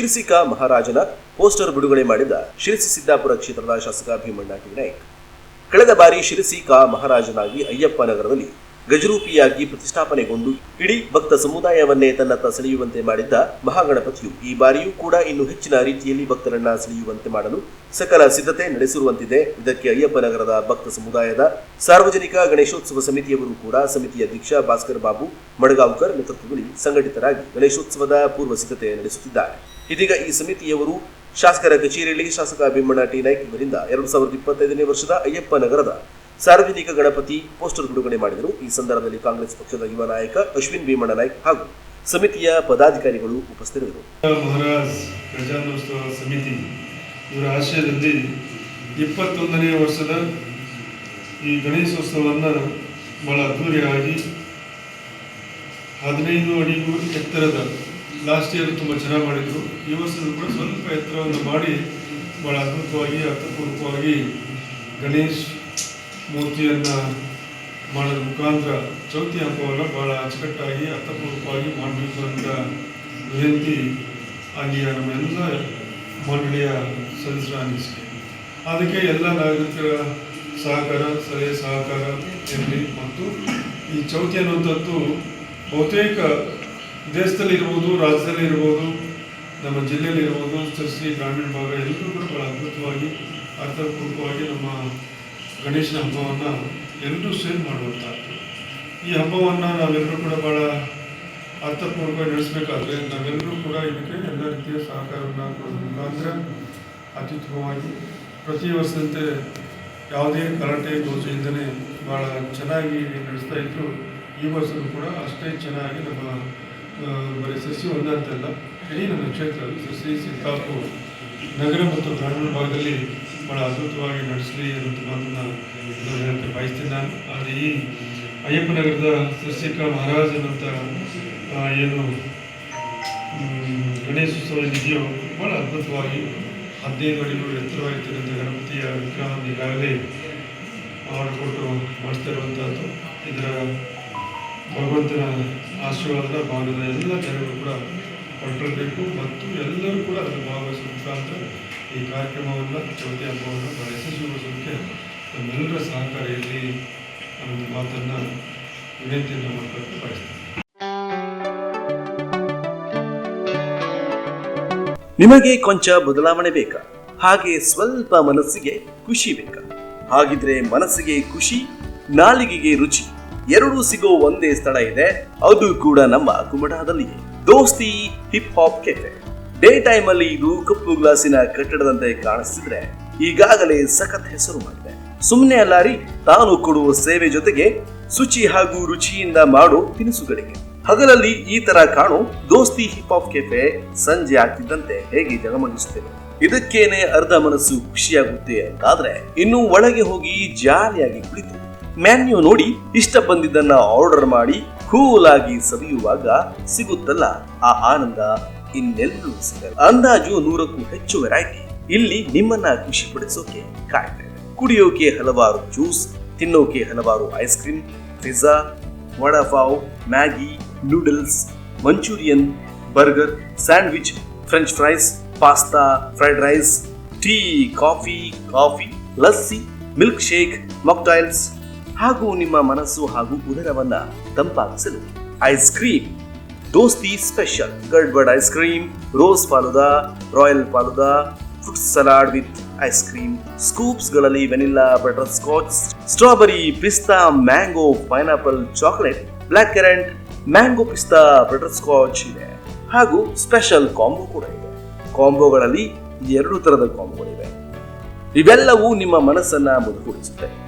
ಶಿರಸಿಕ ಮಹಾರಾಜನ ಪೋಸ್ಟರ್ ಬಿಡುಗಡೆ ಮಾಡಿದ ಶಿರಸಿ ಸಿದ್ದಾಪುರ ಕ್ಷೇತ್ರದ ಶಾಸಕ ಭೀಮಣ್ಣ ನಾಯ್ಕ್ ಕಳೆದ ಬಾರಿ ಶಿರಸಿ ಕಾ ಮಹಾರಾಜನಾಗಿ ಅಯ್ಯಪ್ಪ ನಗರದಲ್ಲಿ ಗಜರೂಪಿಯಾಗಿ ಪ್ರತಿಷ್ಠಾಪನೆಗೊಂಡು ಇಡೀ ಭಕ್ತ ಸಮುದಾಯವನ್ನೇ ತನ್ನತ್ತ ಸೆಳೆಯುವಂತೆ ಮಾಡಿದ್ದ ಮಹಾಗಣಪತಿಯು ಈ ಬಾರಿಯೂ ಕೂಡ ಇನ್ನು ಹೆಚ್ಚಿನ ರೀತಿಯಲ್ಲಿ ಭಕ್ತರನ್ನ ಸೆಳೆಯುವಂತೆ ಮಾಡಲು ಸಕಲ ಸಿದ್ಧತೆ ನಡೆಸಿರುವಂತಿದೆ. ಇದಕ್ಕೆ ಅಯ್ಯಪ್ಪ ನಗರದ ಭಕ್ತ ಸಮುದಾಯದ ಸಾರ್ವಜನಿಕ ಗಣೇಶೋತ್ಸವ ಸಮಿತಿಯವರು ಕೂಡ ಸಮಿತಿಯ ಅಧ್ಯಕ್ಷ ಭಾಸ್ಕರ್ ಬಾಬು ಮಡಗಾಂವ್ಕರ್ ನೇತೃತ್ವದಲ್ಲಿ ಸಂಘಟಿತರಾಗಿ ಗಣೇಶೋತ್ಸವದ ಪೂರ್ವ ಸಿದ್ಧತೆ ನಡೆಸುತ್ತಿದ್ದಾರೆ. ಇದೀಗ ಈ ಸಮಿತಿಯವರು ಶಾಸಕರ ಕಚೇರಿಯಲ್ಲಿ ಶಾಸಕ ಭೀಮಣ್ಣ ಟಿ. ನಾಯ್ಕ್ ಇವರಿಂದ ಎರಡು ಸಾವಿರದ ಇಪ್ಪತ್ತೈದನೇ ವರ್ಷದ ಅಯ್ಯಪ್ಪ ನಗರದ ಸಾರ್ವಜನಿಕ ಗಣಪತಿ ಪೋಸ್ಟರ್ ಬಿಡುಗಡೆ ಮಾಡಿದರು. ಈ ಸಂದರ್ಭದಲ್ಲಿ ಕಾಂಗ್ರೆಸ್ ಪಕ್ಷದ ಯುವ ನಾಯಕ ಅಶ್ವಿನ್ ಭೀಮಣ್ಣ ನಾಯ್ಕ್ ಹಾಗೂ ಸಮಿತಿಯ ಪದಾಧಿಕಾರಿಗಳು ಉಪಸ್ಥಿತರಿದ್ದರು. ಸಮಿತಿ ಆಶಯದಲ್ಲಿ ಇಪ್ಪತ್ತೊಂದನೇ ವರ್ಷದ ಈ ಗಣೇಶೋತ್ಸವವನ್ನು ಬಹಳ ಅದ್ದೂರಿಯಾಗಿ ಹದಿನೈದು ಅಡಿಗೂ ಎತ್ತರದ ಲಾಸ್ಟ್ ಇಯರ್ ತುಂಬ ಚೆನ್ನಾಗಿ ಮಾಡಿದರು. ಈ ವರ್ಷದಲ್ಲೂ ಕೂಡ ಸ್ವಲ್ಪ ಎತ್ತರವನ್ನು ಮಾಡಿ ಭಾಳ ಅದ್ಭುತವಾಗಿ, ಅರ್ಥಪೂರ್ವಕವಾಗಿ ಗಣೇಶ್ ಮೂರ್ತಿಯನ್ನು ಮಾಡೋದ್ರ ಮುಖಾಂತರ ಚೌತಿ ಹಬ್ಬವನ್ನು ಭಾಳ ಅಚ್ಚುಕಟ್ಟಾಗಿ, ಅರ್ಥಪೂರ್ವಕವಾಗಿ ಮಾಡಬೇಕು ಅಂತ ವಿನಂತಿ ಅಲ್ಲಿಯ ನಮ್ಮೆಲ್ಲ ಮಂಡಳಿಯ ಸದಸ್ಯರ ಅನಿಸಿಕೆ ಅದಕ್ಕೆ ಎಲ್ಲ ನಾಗರಿಕರ ಸಹಕಾರ ಸಲಹೆ ಸಹಕಾರ ಇರಲಿ. ಮತ್ತು ಈ ಚೌತಿ ಅನ್ನುವಂಥದ್ದು ಬಹುತೇಕ ದೇಶದಲ್ಲಿ ಇರ್ಬೋದು ರಾಜ್ಯದಲ್ಲಿ ಇರ್ಬೋದು ನಮ್ಮ ಜಿಲ್ಲೆಯಲ್ಲಿ ಇರ್ಬೋದು ಚರ್ಚಿ ಗ್ರಾಮೀಣ ಭಾಗ ಎಲ್ಲರೂ ಕೂಡ ಭಾಳ ಅದ್ಭುತವಾಗಿ, ಅರ್ಥಪೂರ್ವಕವಾಗಿ ನಮ್ಮ ಗಣೇಶನ ಹಬ್ಬವನ್ನು ಎಲ್ಲರೂ ಸೇರಿ ಮಾಡುವಂಥ ಈ ಹಬ್ಬವನ್ನು ನಾವೆಲ್ಲರೂ ಕೂಡ ಭಾಳ ಅರ್ಥಪೂರ್ವಕವಾಗಿ ನಡೆಸಬೇಕಾದ್ರೆ ನಾವೆಲ್ಲರೂ ಕೂಡ ಇದಕ್ಕೆ ಎಲ್ಲ ರೀತಿಯ ಸಹಕಾರವನ್ನು ಕೊಡೋದ್ರ ಮುಖಾಂತರ ಅತ್ಯುತ್ತಮವಾಗಿ ಪ್ರತಿ ವರ್ಷದಂತೆ ಯಾವುದೇ ಕರಾಟೆ ದೋಷ ಇಲ್ಲದೇ ಭಾಳ ಚೆನ್ನಾಗಿ ನಡೆಸ್ತಾ ಇದ್ರು, ಈ ವರ್ಷವೂ ಕೂಡ ಅಷ್ಟೇ ಚೆನ್ನಾಗಿ ನಮ್ಮ ಆ, ಸಸಿ ಸಸ್ಯ ಒಂದಂತಲ್ಲ ಇಡೀ ನಮ್ಮ ಕ್ಷೇತ್ರ ಸಸಿ ಸಿದ್ದಾಪುರ ನಗರ ಮತ್ತು ಗ್ರಾಮೀಣ ಭಾಗದಲ್ಲಿ ಭಾಳ ಅದ್ಭುತವಾಗಿ ನಡೆಸಲಿ ಅನ್ನೋದು ಮಾತನ್ನು ನಾನು ಹೇಳಕ್ಕೆ ಬಯಸ್ತೀನಿ ನಾನು. ಆದರೆ ಈ ಅಯ್ಯಪ್ಪನಗರದ ಸಸ್ಯಕ ಮಹಾರಾಜನಂತ ಆ, ಏನು ಗಣೇಶ ಗಣೇಶೋತ್ಸವ ಇದೆಯೋ ಭಾಳ ಅದ್ಭುತವಾಗಿ ಹದಿನೈದು ಅಡಿಗಳು ಎತ್ತರವಾಗಿರ್ತಕ್ಕಂಥ ಗಣಪತಿಯ ವಿಗ್ರಹವನ್ನು ಈಗಾಗಲೇ ಮಾಡಿಕೊಟ್ಟು ಮಾಡಿಸ್ತಾ ಇರುವಂಥದ್ದು ಇದರ ಭಗವಂತನ ಆಶೀರ್ವಾದದ ಭಾಗದ ಎಲ್ಲ ಜನಗಳು ಕೂಡ ಕೊಟ್ಟಿರಬೇಕು ಮತ್ತು ಎಲ್ಲರೂ ಕೂಡ ಅದನ್ನು ಭಾಗವಹಿಸುವ ಮುಖಾಂತರ ಈ ಕಾರ್ಯಕ್ರಮವನ್ನು ಚೌತಿ ಹಬ್ಬವನ್ನು ಭಾಳ ಯಶಸ್ವಿಗೊಳಿಸೋದಕ್ಕೆ ನಮ್ಮೆಲ್ಲರ ಸಹಕಾರ ಇರಲಿ ಅನ್ನೋ ಮಾತನ್ನು ವಿನಂತಿಯನ್ನು ಬಯಸ್ತೇನೆ. ನಿಮಗೆ ಕೊಂಚ ಬದಲಾವಣೆ ಬೇಕಾ? ಹಾಗೆ ಸ್ವಲ್ಪ ಮನಸ್ಸಿಗೆ ಖುಷಿ ಬೇಕಾ? ಹಾಗಿದ್ರೆ ಮನಸ್ಸಿಗೆ ಖುಷಿ, ನಾಲಿಗೆಗೆ ರುಚಿ. ಎರಡೂ ಸಿಗೋ ಒಂದೇ ಸ್ಥಳ ಇದೆ. ಅದು ಕೂಡ ನಮ್ಮ ಕುಮಟಾದಲ್ಲಿಯೇ ದೋಸ್ತಿ hip hop cafe day time ಅಲ್ಲಿ ಇದು ಕಪ್ಪು ಗ್ಲಾಸಿನ ಕಟ್ಟಡದಂತೆ ಕಾಣಿಸ್ತಿದ್ರೆ ಈಗಾಗಲೇ ಸಖತ್ ಹೆಸರು ಮಾಡಿದೆ. ಸುಮ್ಮನೆ ಅಲ್ಲಾರಿ ತಾನು ಕೊಡುವ ಸೇವೆ ಜೊತೆಗೆ ಶುಚಿ ಹಾಗೂ ರುಚಿಯಿಂದ ಮಾಡೋ ತಿನಿಸುಗಳಿಗೆ. ಹಗಲಲ್ಲಿ ಈ ತರ ಕಾಣೋ ದೋಸ್ತಿ ಹಿಪ್ ಹಾಪ್ ಕೆಫೆ ಸಂಜೆ ಆಗ್ತಿದ್ದಂತೆ ಹೇಗೆ ಜಗಮಗಿಸುತ್ತೇನೆ. ಇದಕ್ಕೇನೆ ಅರ್ಧ ಮನಸ್ಸು ಖುಷಿಯಾಗುತ್ತೆ ಅಂತಾದ್ರೆ ಇನ್ನು ಒಳಗೆ ಹೋಗಿ ಜಾಲಿಯಾಗಿ ಕುಳಿತು. ಮ್ಯಾನ್ಯೂ ನೋಡಿ ಇಷ್ಟ ಬಂದಿದ್ದನ್ನ ಆರ್ಡರ್ ಮಾಡಿ ಕೂಲ್ ಆಗಿ ಸವಿಯುವಾಗ ಸಿಗುತ್ತಲ್ಲ ಆ ಆನಂದ ಇನ್ನೆಲ್ಲೂ ಸಿಗಲ್ಲ. ಅಂದಾಜು ನೂರಕ್ಕೂ ಹೆಚ್ಚು ವೆರೈಟಿ ಇಲ್ಲಿ ನಿಮ್ಮನ್ನ ಖುಷಿ ಪಡಿಸೋಕೆ ಕುಡಿಯೋಕೆ ಹಲವಾರು ಜ್ಯೂಸ್ ತಿನ್ನೋಕೆ ಹಲವಾರು ice cream pizza vada pav, Maggi noodles Manchurian burger sandwich French fries pasta fried rice tea coffee coffee lassi milkshake mocktails ಹಾಗೂ ನಿಮ್ಮ ಮನಸ್ಸು ಹಾಗೂ ಉದರವನ್ನ ತಂಪಾಗಿಸಲು. ಐಸ್ ಕ್ರೀಮ್ ದೋಸ್ತಿ special gadbad ice cream rose falooda royal falooda fruit salad with ice cream ಸ್ಕೂಪ್ಸ್ಗಳಲ್ಲಿ vanilla butterscotch strawberry pista mango pineapple chocolate black currant mango pista butterscotch ಇದೆ. ಹಾಗೂ special combo ಕೂಡ ಇದೆ. ಕಾಂಬೋಗಳಲ್ಲಿ ಎರಡು ತರದ ಕಾಂಬೋಗಳಿವೆ ಇವೆಲ್ಲವೂ ನಿಮ್ಮ ಮನಸ್ಸನ್ನ ಮುದುಗೂಡಿಸುತ್ತೆ